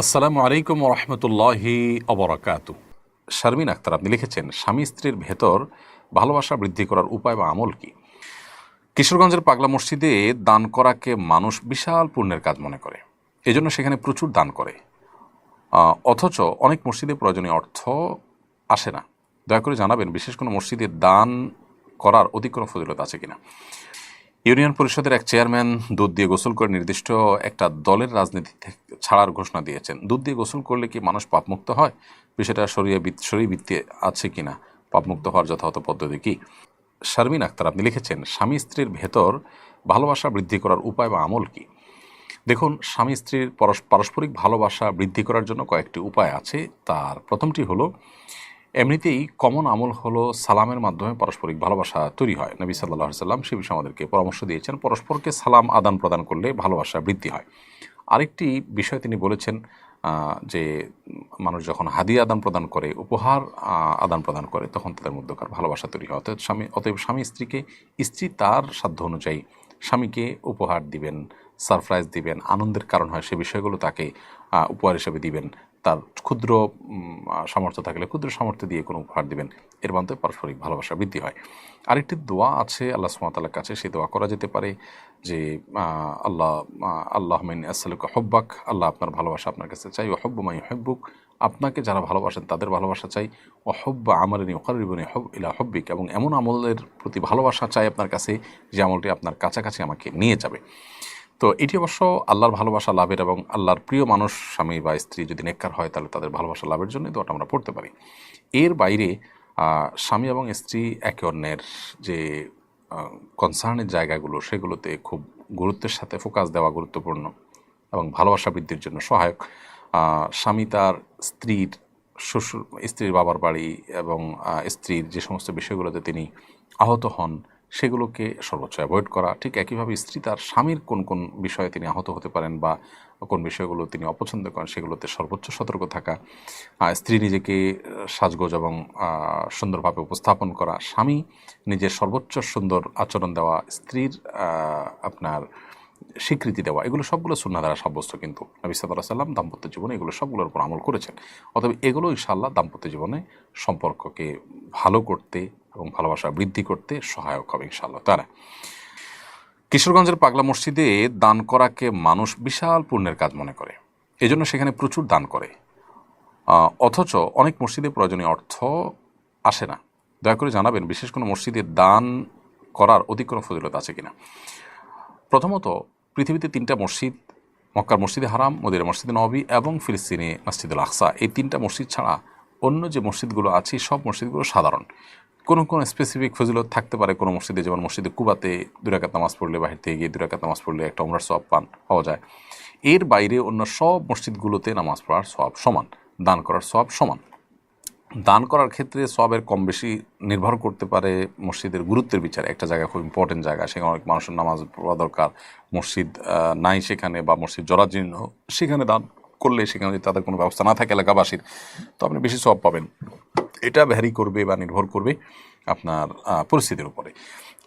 আসসালামু আলাইকুম রহমতুল্লাহি অবরাকাত শারমিন আক্তার, আপনি লিখেছেন, স্বামী স্ত্রীর ভেতর ভালোবাসা বৃদ্ধি করার উপায় বা আমল কি? কিশোরগঞ্জের পাগলা মসজিদে দান করাকে মানুষ বিশাল পুণ্যের কাজ মনে করে। এজন্য সেখানে প্রচুর দান করে। অথচ অনেক মসজিদে প্রয়োজনীয় অর্থ আসে না। দয়া করে জানাবেন, বিশেষ কোনো মসজিদে দান করার কোনো ফজিলত আছে কিনা? ইউনিয়ন পরিষদের এক চেয়ারম্যান দুধ দিয়ে গোসল করে নির্দিষ্ট একটা দলের রাজনীতি ছাড়ার ঘোষণা দিয়েছেন। দুধ দিয়ে গোসল করলে কি মানুষ পাপমুক্ত হয়? বিষয়টা সরিয়ে শরীর বৃত্তি আছে কি না পাপমুক্ত হওয়ার যথাযথ পদ্ধতি কি? শারমিন আক্তার, আপনি লিখেছেন, স্বামী স্ত্রীর ভেতর ভালোবাসা বৃদ্ধি করার উপায় বা আমল কি? দেখুন, স্বামী স্ত্রীর পরস- পারস্পরিক ভালোবাসা বৃদ্ধি করার জন্য কয়েকটি উপায় আছে। তার প্রথমটি হলো, এমনিতেই কমন আমল হলো সালামের মাধ্যমে পারস্পরিক ভালোবাসা তৈরি হয়। নবী সাল্লাহ সাল্লাম সে বিষয়ে আমাদেরকে পরামর্শ দিয়েছেন, পরস্পরকে সালাম আদান প্রদান করলে ভালোবাসা বৃদ্ধি হয়। আরেকটি বিষয় তিনি বলেছেন যে মানুষ যখন হাদিয়া আদান প্রদান করে, উপহার আদান প্রদান করে, তখন তাদের মধ্যকার ভালোবাসা তৈরি হয়। অতএব স্বামী অতএব স্বামী স্ত্রীকে, স্ত্রী তার সাধ্য অনুযায়ী স্বামীকে উপহার দিবেন, সারপ্রাইজ দিবেন, আনন্দের কারণ হয় সে বিষয়গুলো তাকে উপহার হিসেবে দিবেন। তার ক্ষুদ্র সামর্থ্য থাকলে ক্ষুদ্র সামর্থ্য দিয়ে কোনো উপহার দিবেন। এর মাধ্যমে পারস্পরিক ভালোবাসা বৃদ্ধি হয়। আরেকটি দোয়া আছে, আল্লাহ সুমাতালার কাছে। সেই দোয়া করা যেতে পারে যে আল্লাহ আল্লাহ মিন আসসালুকা হব্বাক। আল্লাহ আপনার ভালোবাসা আপনার কাছে চাই। ও হব্ব মাই হব্বুক। আপনাকে যারা ভালোবাসেন তাদের ভালোবাসা চাই। ও হব্বা আমারিনী ওকারিবনী হব, ইলা হব্বিক। এবং এমন আমলের প্রতি ভালোবাসা চাই আপনার কাছে যে আমলটি আপনার কাছাকাছি আমাকে নিয়ে যাবে। তো এটি অবশ্য আল্লাহর ভালোবাসা লাভের এবং আল্লাহর প্রিয় মানুষ, স্বামী বা স্ত্রী যদি নেককার হয়, তাহলে তাদের ভালোবাসা লাভের জন্য দোয়াটা আমরা পড়তে পারি। এর বাইরে স্বামী এবং স্ত্রী একে অন্যের যে কনসার্নের জায়গাগুলো, সেগুলোতে খুব গুরুত্বের সাথে ফোকাস দেওয়া গুরুত্বপূর্ণ এবং ভালোবাসা বৃদ্ধির জন্য সহায়ক। স্বামী তার স্ত্রীর শ্বশুর, স্ত্রীর বাবার বাড়ি এবং স্ত্রীর যে সমস্ত বিষয়গুলোতে তিনি আহত হন সেগুলোকে সর্বোচ্চ অ্যাভয়েড করা। ঠিক একইভাবে স্ত্রী তার স্বামীর কোন কোন বিষয়ে তিনি আহত হতে পারেন বা কোন বিষয়গুলো তিনি অপছন্দ করেন সেগুলোতে সর্বোচ্চ সতর্ক থাকা। স্ত্রী নিজেকে সাজগোজ এবং সুন্দরভাবে উপস্থাপন করা। স্বামী নিজের সর্বোচ্চ সুন্দর আচরণ দেওয়া, স্ত্রীর আপনার স্বীকৃতি দেওয়া, এগুলো সবগুলো সুন্না দ্বারা সাব্যস্ত কিন্তু। নবী সাল্লাহ সাল্লাম দাম্পত্য জীবনে এগুলো সবগুলোর উপর আমল করেছেন। অতএব এগুলো ইনশাআল্লাহ দাম্পত্য জীবনে সম্পর্ককে ভালো করতে এবং ভালোবাসা বৃদ্ধি করতে সহায়ক হবে, ইনশাআল্লাহ। তারা কিশোরগঞ্জের পাগলা মসজিদে দান করাকে মানুষ বিশাল পুণ্যের কাজ মনে করে। এজন্য সেখানে প্রচুর দান করে। অথচ অনেক মসজিদে প্রয়োজনীয় অর্থ আসে না। দয়া করে জানাবেন, বিশেষ কোনো মসজিদে দান করার অধিক কোনো ফজিলত আছে কিনা? প্রথমত, পৃথিবীতে তিনটা মসজিদ, মক্কার মসজিদে হারাম মদিরা মসজিদে নবী এবং ফিলিস্তিনে মসজিদুল আকসা। এই তিনটা মসজিদ ছাড়া অন্য যে মসজিদগুলো আছে, সব মসজিদগুলো সাধারণ। কোনো কোনো স্পেসিফিক ফজিলত থাকতে পারে কোনো মসজিদে? যেমন মসজিদে কুবাতে দুরাকাত নামাজ পড়লে বাহির থেকে গিয়ে দুরাকাত নামাজ পড়লে একটা উমরার সব পান পাওয়া যায়। এর বাইরে অন্য সব মসজিদগুলোতে নামাজ পড়ার সব সমান, দান করার সব সমান। দান করার ক্ষেত্রে সবের কম বেশি নির্ভর করতে পারে মসজিদের গুরুত্বের বিচারে। একটা জায়গা খুব ইম্পর্টেন্ট জায়গা, সেখানে অনেক মানুষের নামাজ পড়া দরকার। মসজিদ নাই সেখানে বা মসজিদ জরাজীর্ণ, সেখানে দান করলে সেখানে যদি তাদের কোনো ব্যবস্থা না থাকে এলাকাবাসীর, তো আপনি বেশি সব পাবেন। এটা ভ্যারি করবে বা নির্ভর করবে আপনার পরিস্থিতির উপরে।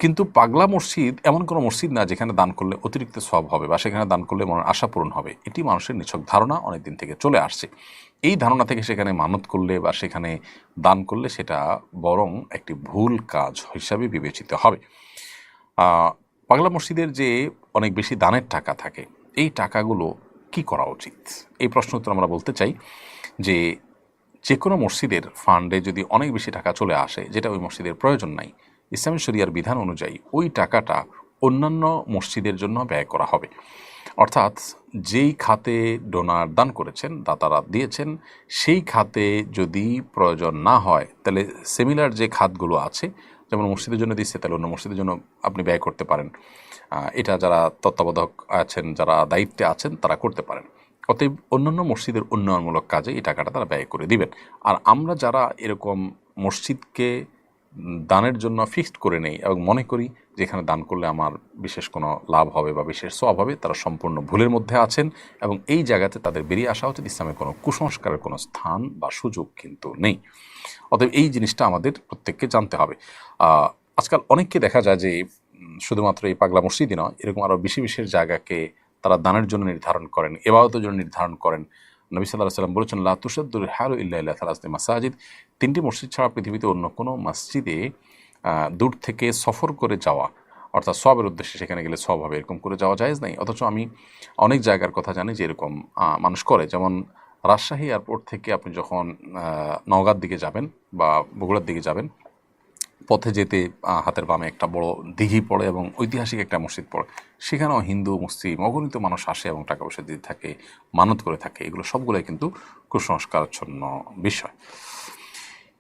কিন্তু পাগলা মসজিদ এমন কোনো মসজিদ না যেখানে দান করলে অতিরিক্ত সব হবে বা সেখানে দান করলে মনের আশা পূরণ হবে। এটি মানুষের নিছক ধারণা অনেক দিন থেকে চলে আসছে। এই ধারণা থেকে সেখানে মানত করলে বা সেখানে দান করলে সেটা বরং একটি ভুল কাজ হিসাবে বিবেচিত হবে। পাগলা মসজিদের যে অনেক বেশি দানের টাকা থাকে, এই টাকাগুলো কি করা উচিত? এই প্রশ্ন উত্তর আমরা বলতে চাই যে যে কোনো মসজিদের ফান্ডে যদি অনেক বেশি টাকা চলে আসে, যেটা ওই মসজিদের প্রয়োজন নাই, ইসলামী শরিয়ার বিধান অনুযায়ী ওই টাকাটা অন্যান্য মসজিদের জন্য ব্যয় করা হবে। অর্থাৎ যেই খাতে ডোনার দান করেছেন, দাতারা দিয়েছেন, সেই খাতে যদি প্রয়োজন না হয়, তাহলে সিমিলার যে খাতগুলো আছে, যেমন মসজিদের জন্য দিচ্ছে, তাহলে অন্য মসজিদের জন্য আপনি ব্যয় করতে পারেন। এটা যারা তত্ত্বাবধায়ক আছেন, যারা দায়িত্বে আছেন, তারা করতে পারেন। অতএব অন্যান্য মসজিদের উন্নয়নমূলক কাজে এই টাকাটা তারা ব্যয় করে দিবেন। আর আমরা যারা এরকম মসজিদকে দানের জন্য ফিক্সড করে নেই এবং মনে করি যেখানে দান করলে আমার বিশেষ কোনো লাভ হবে বা বিশেষ সব হবে, তারা সম্পূর্ণ ভুলের মধ্যে আছেন এবং এই জায়গাতে তাদের বেরিয়ে আসা উচিত। ইসলামের কোনো কুসংস্কারের কোনো স্থান বা সুযোগ কিন্তু নেই। অতএব এই জিনিসটা আমাদের প্রত্যেককে জানতে হবে। আজকাল অনেককে দেখা যায় যে শুধুমাত্র এই পাগলা মসজিদই নয়, এরকম আরও বেশি বিশেষ জায়গাকে তারা দানের জন্য নির্ধারণ করেন, এবাদতের জন্য নির্ধারণ করেন। নবী সাল্লাহ সাল্লাম বলেছেন, লা তুষাদ্দুর হারু ইল্লা ইল্লা থালাস্তে মাসাজিদ। তিনটি মসজিদ ছাড়া পৃথিবীতে অন্য কোনো মসজিদে দূর থেকে সফর করে যাওয়া, অর্থাৎ সবের উদ্দেশ্যে সেখানে গেলে সব হবে, এরকম করে যাওয়া যায় নাই। অথচ আমি অনেক জায়গার কথা জানি যে এরকম মানুষ করে। যেমন রাজশাহী এয়ারপোর্ট থেকে আপনি যখন নওগাঁর দিকে যাবেন বা বগুড়ার দিকে যাবেন পথে যেতে হাতের বামে একটা বড় দিঘি পড়ে এবং ঐতিহাসিক একটা মসজিদ পড়ে। সেখানেও হিন্দু, মুসলিম, অগণিত মানুষ আসে এবং টাকা পয়সা দিতে থাকে, মানত করে থাকে। এগুলো সবগুলোই কিন্তু কুসংস্কারচ্ছন্ন বিষয়।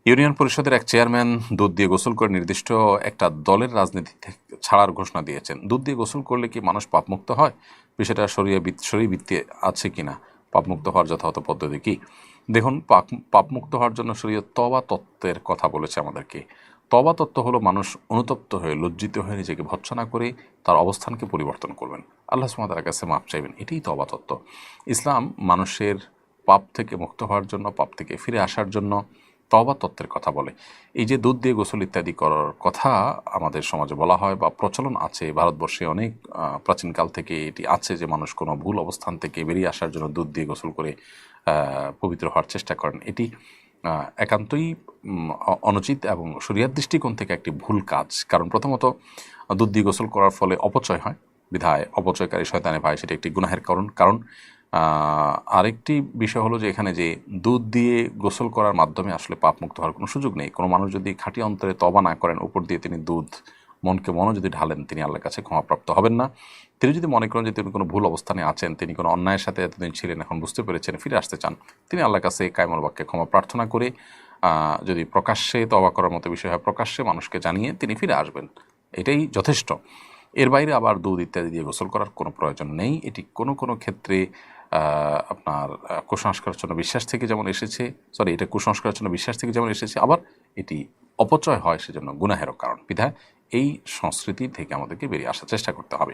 ইউনিয়ন পরিষদের এক চেয়ারম্যান দুধ দিয়ে গোসল করে নির্দিষ্ট একটা দলের রাজনীতি ছাড়ার ঘোষণা দিয়েছেন। দুধ দিয়ে গোসল করলে কি মানুষ পাপমুক্ত হয়? বিষয়টা সরিয়ে শরীর বৃত্তে আছে কিনা? পাপমুক্ত হওয়ার যথাযথ পদ্ধতি কি? দেখুন, পাপ, পাপমুক্ত হওয়ার জন্য শরীয় তবা তত্ত্বের কথা বলেছে আমাদেরকে। তবা তত্ত্ব হলো মানুষ অনুতপ্ত হয়ে, লজ্জিত হয়ে নিজেকে ভৎসনা করে তার অবস্থানকে পরিবর্তন করবেন। আল্লাহ সুমাতার কাছে মাপ চাইবেন, এটাই তবা তত্ত্ব ইসলাম মানুষের পাপ থেকে মুক্ত হওয়ার জন্য, পাপ থেকে ফিরে আসার জন্য তবা তত্ত্বের কথা বলে। এই যে দুধ দিয়ে গোসল ইত্যাদি করার কথা আমাদের সমাজে বলা হয় বা প্রচলন আছে, ভারতবর্ষে অনেক প্রাচীনকাল থেকে এটি আছে যে মানুষ কোনো ভুল অবস্থান থেকে বেরিয়ে আসার জন্য দুধ দিয়ে গোসল করে পবিত্র হওয়ার চেষ্টা করেন। এটি একান্তই অনুচিত এবং শরিয়ার দৃষ্টিকোণ থেকে একটি ভুল কাজ। কারণ প্রথমত, দুধ দিয়ে গোসল করার ফলে অপচয় হয়। বিধায় অপচয়কারী শয়তানে ভাই সেটি একটি গুনাহের কারণ। কারণ আরেকটি বিষয় হলো যে এখানে যে দুধ দিয়ে গোসল করার মাধ্যমে আসলে পাপ মুক্ত হওয়ার কোনো সুযোগ নেই। কোনো মানুষ যদি খাঁটি অন্তরে তবা না করেন, উপর দিয়ে তিনি দুধ, মনকে মনও যদি ঢালেন, তিনি আল্লাহর কাছে ক্ষমাপ্রাপ্ত হবেন না। তিনি যদি মনে করেন যে তিনি কোনো ভুল অবস্থানে আছেন, তিনি কোনো অন্যায়ের সাথে এতদিন ছিলেন, এখন বুঝতে পেরেছেন, ফিরে আসতে চান, তিনি আল্লাহর কাছে কায়মল বাক্যে ক্ষমা প্রার্থনা করে যদি প্রকাশ্যে তবা করার মতো বিষয় হয়, প্রকাশ্যে মানুষকে জানিয়ে তিনি ফিরে আসবেন। এটাই যথেষ্ট। এর বাইরে আবার দুধ ইত্যাদি দিয়ে গোসল করার কোনো প্রয়োজন নেই। এটি কোনো কোনো ক্ষেত্রে আপনার কুসংস্কারের জন্য বিশ্বাস থেকে যেমন এসেছে সরি এটা কুসংস্কারের জন্য বিশ্বাস থেকে যেমন এসেছে, আবার এটি অপচয় হয় সেজন্য গুনাহেরও কারণ। বিধায় এই সংস্কৃতি থেকে আমাদেরকে বেরিয়ে আসার চেষ্টা করতে হবে।